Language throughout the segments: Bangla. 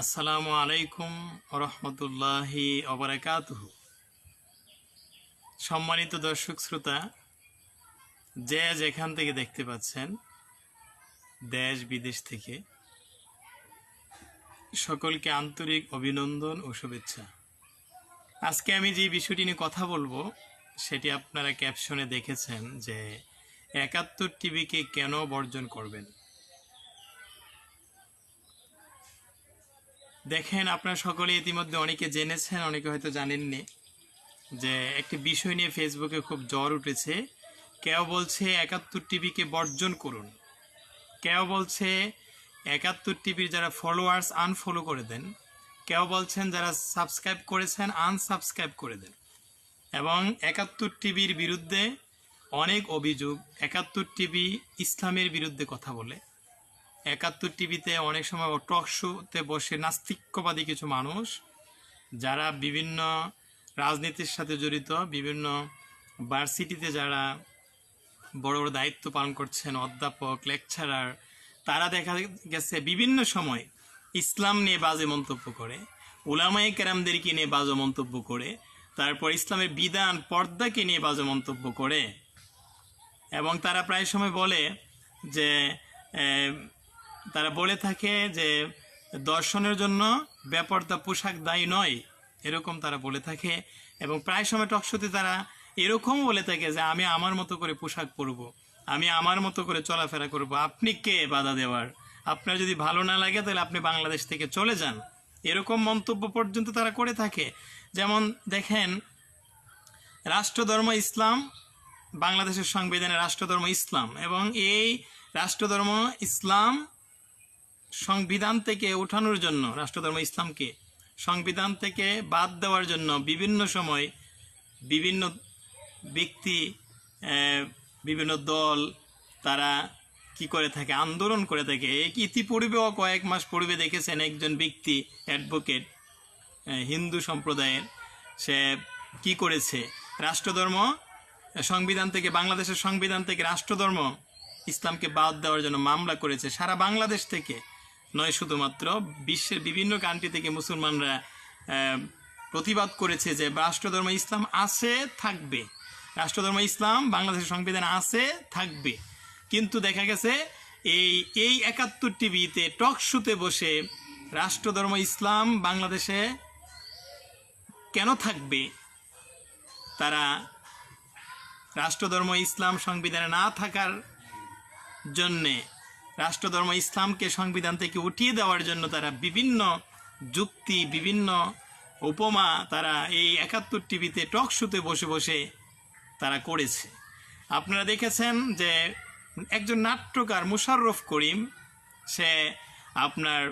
আসসালামু আলাইকুম রহমতুল্লাহি অবরাকাতুহ সম্মানিত দর্শক শ্রোতা, যে যেখান থেকে দেখতে পাচ্ছেন দেশ বিদেশ থেকে সকলকে আন্তরিক অভিনন্দন ও শুভেচ্ছা। আজকে আমি যে বিষয়টি নিয়ে কথা বলব, সেটি আপনারা ক্যাপশনে দেখেছেন যে একাত্তর টিভিকে কেন বর্জন করবেন? দেখেন, আপনারা সকলে ইতিমধ্যে অনেকে জেনেছেন, অনেকে হয়তো জানেননি যে একটি বিষয় নিয়ে ফেসবুকে খুব জ্বর উঠেছে। কেউ বলছে একাত্তর টিভিকে বর্জন করুন। কেউ বলছে একাত্তর টিভির যারা ফলোয়ার্স আনফলো করে দেন, কেউ বলছেন যারা সাবস্ক্রাইব করেছেন আনসাবস্ক্রাইব করে দেন। এবং একাত্তর টিভির বিরুদ্ধে অনেক অভিযোগ, একাত্তর টিভি ইসলামের বিরুদ্ধে কথা বলে। একাত্তর টিভিতে অনেক সময় টক শোতে বসে নাস্তিক্যবাদী কিছু মানুষ, যারা বিভিন্ন রাজনীতির সাথে জড়িত, বিভিন্ন ভার্সিটিতে যারা বড় বড় দায়িত্ব পালন করছেন, অধ্যাপক লেকচারার তারা দেখা গেছে বিভিন্ন সময় ইসলাম নিয়ে বাজে মন্তব্য করে ওলামাই কেরামদেরকে নিয়ে বাজে মন্তব্য করে, তারপর ইসলামের বিধান, পর্দাকে নিয়ে বাজে মন্তব্য করে। এবং তারা প্রায় সময় বলে যে তারা বলে থাকে যে দর্শনের জন্য ব্যাপারটা পোশাক দায়ী নয়, এরকম তারা বলে থাকে। এবং প্রায় সময় টকশোতে তারা এরকম বলে থাকে যে, আমি আমার মতো করে পোশাক পরব, আমি আমার মতো করে চলাফেরা করব, আপনি কে বাধা দেওয়ার? আপনার যদি ভালো না লাগে তাহলে আপনি বাংলাদেশ থেকে চলে যান। এরকম মন্তব্য পর্যন্ত তারা করে থাকে। যেমন দেখেন, রাষ্ট্রধর্ম ইসলাম বাংলাদেশের সংবিধানে রাষ্ট্রধর্ম ইসলাম এবং এই রাষ্ট্রধর্ম ইসলাম সংবিধান থেকে ওঠানোর জন্য রাষ্ট্রধর্ম ইসলামকে সংবিধান থেকে বাদ দেওয়ার জন্য বিভিন্ন সময় বিভিন্ন ব্যক্তি বিভিন্ন দল তারা কি করে থাকে, আন্দোলন করে থাকে। ইতিপূর্বেও কয়েক মাস পূর্বে দেখেছেন একজন ব্যক্তি অ্যাডভোকেট হিন্দু সম্প্রদায়ের, সে কি করেছে? রাষ্ট্রধর্ম, সংবিধান থেকে, বাংলাদেশের সংবিধান থেকে রাষ্ট্রধর্ম ইসলামকে বাদ দেওয়ার জন্য মামলা করেছে। সারা বাংলাদেশ থেকে নয় শুধুমাত্র, বিশ্বের বিভিন্ন কান্ট্রি থেকে মুসলমানরা প্রতিবাদ করেছে যে রাষ্ট্রধর্ম ইসলাম আছে, থাকবে। রাষ্ট্রধর্ম ইসলাম বাংলাদেশের সংবিধানে আছে, থাকবে। কিন্তু দেখা গেছে, এই এই একাত্তর টিভিতে টক শুতে বসে রাষ্ট্রধর্ম ইসলাম বাংলাদেশে কেন থাকবে? তারা রাষ্ট্রধর্ম ইসলাম সংবিধানে না থাকার জন্যে রাষ্ট্রধর্ম ইসলামকে সংবিধান থেকে উঠিয়ে দেওয়ার জন্য তারা বিভিন্ন যুক্তি, বিভিন্ন উপমা তারা এই একাত্তর টিভিতে টক শুতে বসে বসে তারা করেছে। আপনারা দেখেছেন যে একজন নাট্যকার মুশাররফ করিম, সে আপনার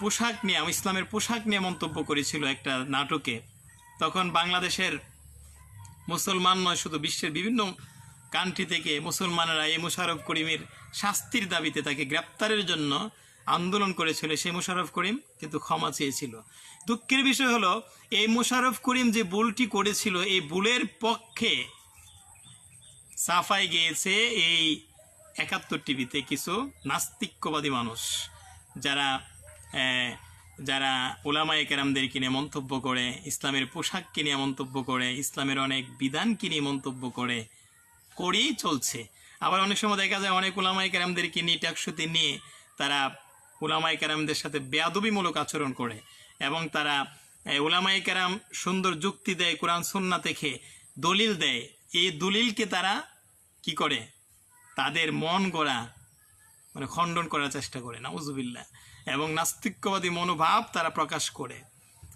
পোশাক নিয়ে ইসলামের পোশাক নিয়ে মন্তব্য করেছিল একটা নাটকে। তখন বাংলাদেশের মুসলমান নয়, শুধু বিশ্বের বিভিন্ন কান্ট্রি থেকে মুসলমানেরা এই মুশারফ করিমের শাস্তির দাবিতে তাকে গ্রেপ্তারের জন্য আন্দোলন করেছিল সেই মুশারফ করিম কিন্তু ক্ষমা চেয়েছিল। দুঃখের বিষয় হলো, এই মুশারফ করিম যে ভুলটি করেছিল, এই ভুলের পক্ষে সাফাই গিয়েছে এই একাত্তর টিভিতে কিছু নাস্তিক্যবাদী মানুষ যারা যারা ওলামায়ে কেরামদেরকে নিয়ে মন্তব্য করে, ইসলামের পোশাক কিনে মন্তব্য করে, ইসলামের অনেক বিধানকে নিয়ে মন্তব্য করে করেই চলছে। আবার অনেক সময় দেখা যায় অনেক ওলামাই কেরামদেরকে নিয়ে ট্যাক্সুতে নিয়ে তারা ওলামাই কেরামদের সাথে বেয়াদবিমূলক আচরণ করে এবং তারা ওলামাই কেরাম সুন্দর যুক্তি দেয়, কোরআন সুন্না থেকে দলিল দেয়। এই দলিলকে তারা কি করে? তাদের মন গড়া মানে খণ্ডন করার চেষ্টা করে, নাউজুবিল্লাহ। এবং নাস্তিক্যবাদী মনোভাব তারা প্রকাশ করে।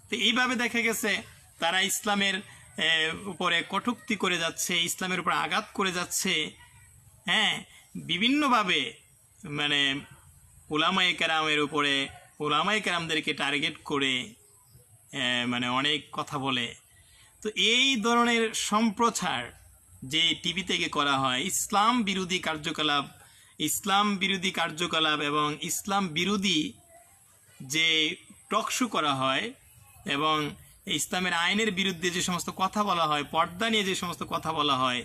তো এইভাবে দেখা গেছে, তারা ইসলামের উপরে কটুক্তি করে যাচ্ছে, ইসলামের উপর আঘাত করে যাচ্ছে। হ্যাঁ বিভিন্নভাবে মানে ওলামাই কেরামের উপরে ওলামাই কেরামদেরকে টার্গেট করে মানে অনেক কথা বলে। তো এই ধরনের সম্প্রচার যে টিভি থেকে করা হয়, ইসলাম বিরোধী কার্যকলাপ, ইসলাম বিরোধী কার্যকলাপ এবং ইসলাম বিরোধী যে টকশো করা হয় এবং ইসলামের আইনের বিরুদ্ধে যে সমস্ত কথা বলা হয়, পর্দা নিয়ে যে সমস্ত কথা বলা হয়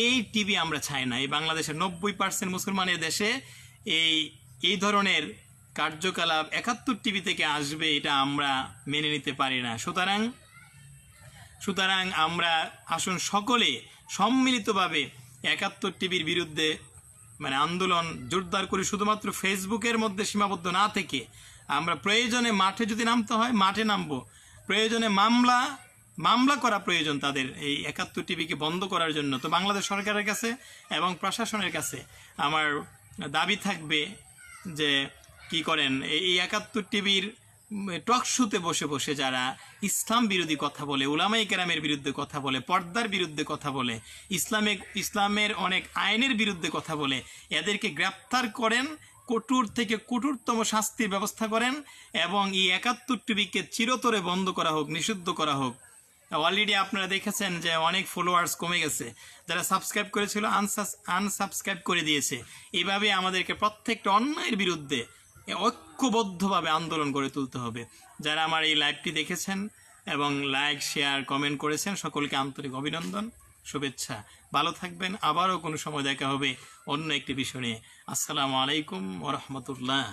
এই টিভি আমরা চাই না। এই বাংলাদেশের নব্বই পার্সেন্ট মুসলমানের দেশে এই এই ধরনের কার্যকলাপ একাত্তর টিভি থেকে আসবে এটা আমরা মেনে নিতে পারি না। সুতরাং সুতরাং আমরা আসুন সকলে সম্মিলিতভাবে একাত্তর টিভির বিরুদ্ধে মানে আন্দোলন জোরদার করি। শুধুমাত্র ফেসবুকের মধ্যে সীমাবদ্ধ না থেকে আমরা প্রয়োজনে মাঠে যদি নামতে হয়, মাঠে নামবো। প্রয়োজনে মামলা মামলা করা প্রয়োজন তাদের এই একাত্তর টিভিকে বন্ধ করার জন্য। তো বাংলাদেশ সরকারের কাছে এবং প্রশাসনের কাছে আমার দাবি থাকবে যে কি করেন, এই একাত্তর টিভির টক শোতে বসে বসে যারা ইসলাম বিরোধী কথা বলে উলামাই কেরামের বিরুদ্ধে কথা বলে, পর্দার বিরুদ্ধে কথা বলে, ইসলামে, ইসলামের অনেক আইনের বিরুদ্ধে কথা বলে, এদেরকে গ্রেপ্তার করেন কঠোর থেকে কঠোরতম শাস্তির ব্যবস্থা করেন এবং এই একাত্তর টিভিকে চিরতরে বন্ধ করা হোক, নিষিদ্ধ করা হোক। অলরেডি আপনারা দেখেছেন যে অনেক ফলোয়ার্স কমে গেছে। যারা সাবস্ক্রাইব করেছিল আনসাস আনসাবস্ক্রাইব করে দিয়েছে। এইভাবে আমাদেরকে প্রত্যেকটা অন্যায়ের বিরুদ্ধে ঐক্যবদ্ধভাবে আন্দোলন করে তুলতে হবে। যারা আমার এই লাইভটি দেখেছেন এবং লাইক শেয়ার কমেন্ট করেছেন, সকলকে আন্তরিক অভিনন্দন। শুভেচ্ছা। ভালো থাকবেন, আবারও কোনো সময় দেখা হবে অন্য একটি বিষয় নিয়ে। আসসালামু আলাইকুম ওরহমতুল্লাহ